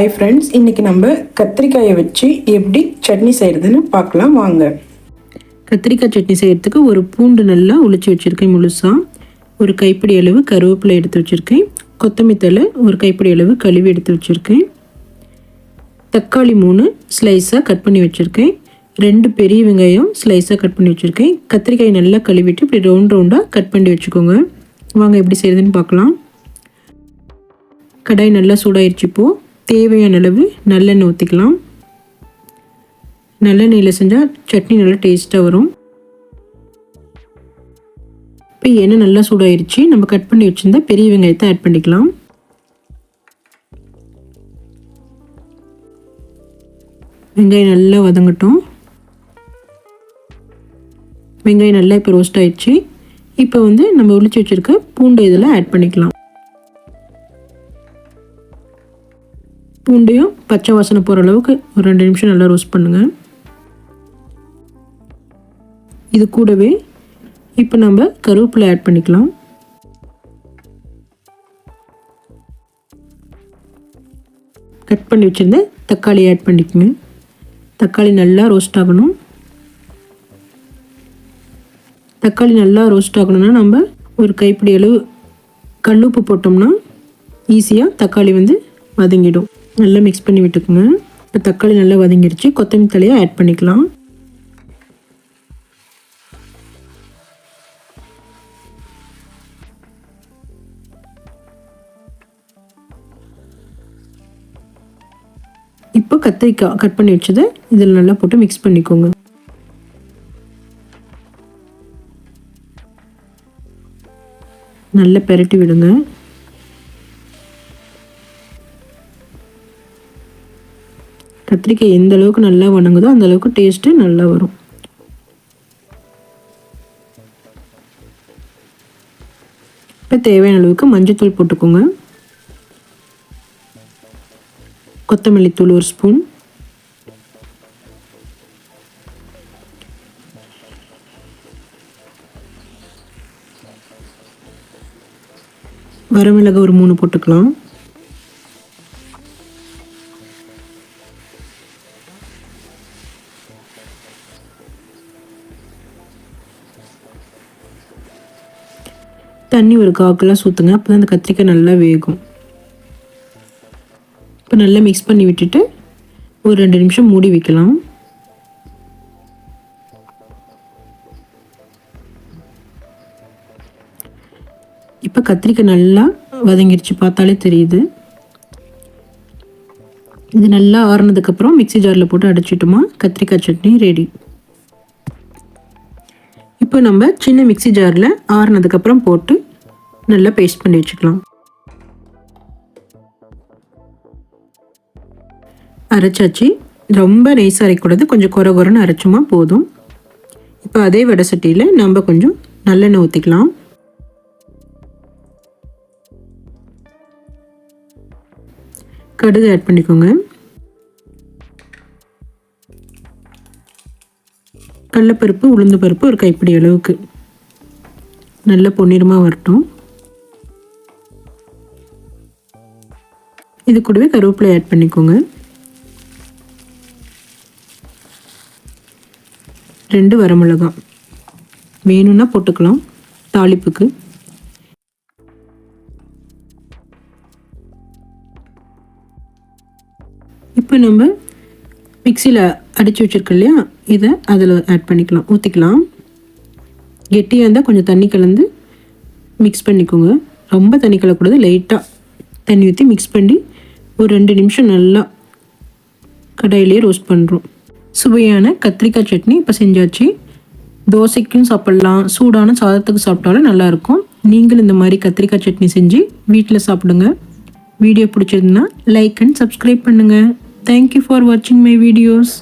Hi friends இன்றைக்கி நம்ம கத்திரிக்காயை வச்சு எப்படி சட்னி செய்கிறதுன்னு பார்க்கலாம். வாங்க. கத்திரிக்காய் சட்னி செய்கிறதுக்கு ஒரு பூண்டு நல்லா உளிச்சு வச்சுருக்கேன் முழுசாக ஒரு கைப்பிடி அளவு கருவேப்பிலை எடுத்து வச்சுருக்கேன். கொத்தமல்லி தழை ஒரு கைப்பிடி அளவு கழுவி எடுத்து வச்சுருக்கேன். தக்காளி மூணு ஸ்லைஸாக கட் பண்ணி வச்சுருக்கேன். ரெண்டு பெரிய வெங்காயம் ஸ்லைஸாக கட் பண்ணி வச்சுருக்கேன். கத்திரிக்காய் நல்லா கழுவிட்டு இப்படி ரவுண்ட் ரவுண்டாக கட் பண்ணி வச்சுக்கோங்க. வாங்க எப்படி செய்கிறதுன்னு பார்க்கலாம். கடாய் நல்லா சூடாயிருச்சு இப்போது தேவையான அளவு நல்லெண்ணெய் ஊற்றிக்கலாம் நல்லெண்ணெயில் செஞ்சால் சட்னி நல்லா டேஸ்ட்டாக வரும். இப்போ எண்ணெய் நல்லா சூடாயிருச்சு. நம்ம கட் பண்ணி வச்சுருந்தா பெரிய வெங்காயத்தை ஆட் பண்ணிக்கலாம். வெங்காயம் நல்லா வதங்கட்டும். வெங்காயம் நல்லா இப்போ ரோஸ்ட் ஆயிடுச்சு இப்போ வந்து நம்ம ஒழிச்சு வச்சுருக்க பூண்டு இதில் ஆட் பண்ணிக்கலாம். பூண்டையும் பச்சை வாசனை போகிற அளவுக்கு ஒரு ரெண்டு நிமிஷம் நல்லா ரோஸ்ட் பண்ணுங்கள் இது கூடவே இப்போ நம்ம கருவேப்பிலை ஆட் பண்ணிக்கலாம். கட் பண்ணி வச்சுருந்த தக்காளி ஆட் பண்ணிக்கோங்க. தக்காளி நல்லா ரோஸ்ட் ஆகணும். தக்காளி நல்லா ரோஸ்ட் ஆகணும்னா நம்ம ஒரு கைப்பிடி அளவு கல்லுப்பு போட்டோம்னா ஈஸியாக தக்காளி வந்து வதங்கிடும். நல்லா மிக்ஸ் பண்ணி விட்டுக்குங்க. இப்போ தக்காளி நல்லா வதங்கிடுச்சு கொத்தமல்லி தலையை ஆட் பண்ணிக்கலாம். இப்போ கத்திரிக்காய் கட் பண்ணி வச்சதை இதில் நல்லா போட்டு மிக்ஸ் பண்ணிக்கோங்க. நல்லா பெரட்டி விடுங்க. கத்திரிக்காய் எந்த அளவுக்கு நல்லா வணங்குதோ அந்த அளவுக்கு டேஸ்ட்டு நல்லா வரும். இப்போ தேவையான அளவுக்கு மஞ்சத்தூள் போட்டுக்கோங்க. கொத்தமல்லி தூள் ஒரு ஸ்பூன் வரமிளகு ஒரு மூணு போட்டுக்கலாம். தண்ணி ஒரு கால் கிளாஸ் ஊற்றுங்க அப்போ தான் அந்த கத்திரிக்காய் நல்லா வேகும். இப்போ நல்லா மிக்ஸ் பண்ணி விட்டுட்டு ஒரு ரெண்டு நிமிஷம் மூடி வைக்கலாம். இப்போ கத்திரிக்காய் நல்லா வதங்கிருச்சு. பார்த்தாலே தெரியுது. இது நல்லா ஆறுனதுக்கப்புறம் மிக்சி ஜாரில் போட்டு அடைச்சிட்டோமா கத்திரிக்காய் சட்னி ரெடி இப்போ நம்ம சின்ன மிக்சி ஜாரில் ஆறுனதுக்கப்புறம் போட்டு நல்லா பேஸ்ட் பண்ணி வச்சுக்கலாம். அரைச்சாச்சு. ரொம்ப நைஸாக அரைக்கூடாது கொஞ்சம் குறை குறைன்னு அரைச்சுமா போதும். இப்போ அதே வடை சட்டியில் நம்ம கொஞ்சம் நல்லெண்ணெய் ஊற்றிக்கலாம் கடுகு ஆட் பண்ணிக்கோங்க. கடலப்பருப்பு உளுந்து பருப்பு ஒரு கைப்பிடி அளவுக்கு. நல்ல பொன்னிறமாக வரட்டும். இது கூடவே கருவேப்பிலை ஆட் பண்ணிக்கோங்க. ரெண்டு வரமிளகாய் வேணும்னா போட்டுக்கலாம் தாளிப்புக்கு. இப்போ நம்ம மிக்சியில் அடித்து வச்சுருக்கோம் இல்லையா? இதை அதில் ஆட் பண்ணிக்கலாம். ஊற்றிக்கலாம் கெட்டியாக இருந்தால் கொஞ்சம் தண்ணி கலந்து மிக்ஸ் பண்ணிக்கோங்க. ரொம்ப தண்ணி கலக்கூடாது லைட்டாக தண்ணி ஊற்றி மிக்ஸ் பண்ணி ஒரு ரெண்டு நிமிஷம் நல்லா கடாயிலேயே ரோஸ்ட் பண்ணுறோம் சுவையான கத்திரிக்காய் சட்னி இப்போ செஞ்சாச்சு. தோசைக்கும் சாப்பிட்லாம். சூடான சாதத்துக்கு சாப்பிட்டாலும் நல்லாயிருக்கும். நீங்களும் இந்த மாதிரி கத்திரிக்காய் சட்னி செஞ்சு வீட்டில் சாப்பிடுங்க. வீடியோ பிடிச்சிருந்தா லைக் அண்ட் சப்ஸ்கிரைப் பண்ணுங்கள் தேங்க்யூ ஃபார் வாட்சிங் மை வீடியோஸ்